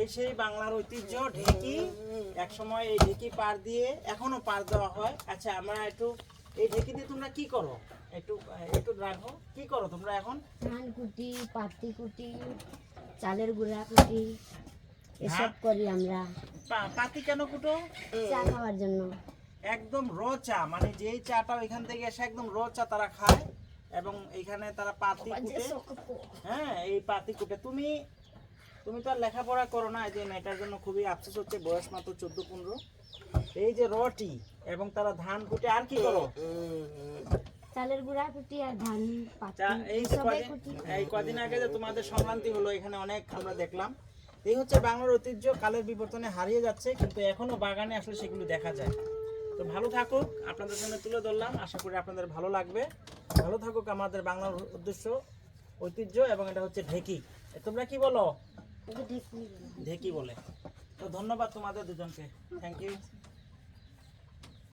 এই সেই বাংলার ঐতিহ্য ঢেকি এই ঢেকি পার দিয়ে এখনও পার দেওয়া হয়। আচ্ছা আমরা একটু এই ঢেকি দিয়ে তোমরা কি করো? একটু একটু রাখো। কি করো তোমরা এখন? ধান কুটি পাতি কুটি চালের গুঁড়া কুটি এসব করি আমরা। পাতি কেন কুটো? চা খাওয়ার জন্য। একদম র চা মানে যেই চাটা ওইখান থেকে এসে একদম র চা তারা খায় এবং এখানে তারা পাতি কুটে। হ্যাঁ এই পাতি কুটে। তুমি তুমি তো আর লেখাপড়া করো না এই যে মেয়েটার জন্য খুবই আফসোস হচ্ছে বয়স মাত্র চোদ্দ পনেরো। এই যে রটি এবং তারা ধান কুটে আর কি করো? চালের গুঁড়া কুটি আর ধান এই এই কদিন আগে যে তোমাদের সংক্রান্তি হলো এখানে অনেক আমরা দেখলাম। এই হচ্ছে বাংলার ঐতিহ্য কালের বিবর্তনে হারিয়ে যাচ্ছে কিন্তু এখনও বাগানে আসলে সেগুলো দেখা যায়। তো ভালো থাকুক আপনাদের জন্য তুলে ধরলাম আশা করি আপনাদের ভালো লাগবে। ভালো থাকুক আমাদের বাংলার উদ্দেশ্য ঐতিহ্য এবং এটা হচ্ছে ঢেকি। তোমরা কি বলো। ঢেকি বলে। তো ধন্যবাদ তোমাদের দুজনকে। Thank you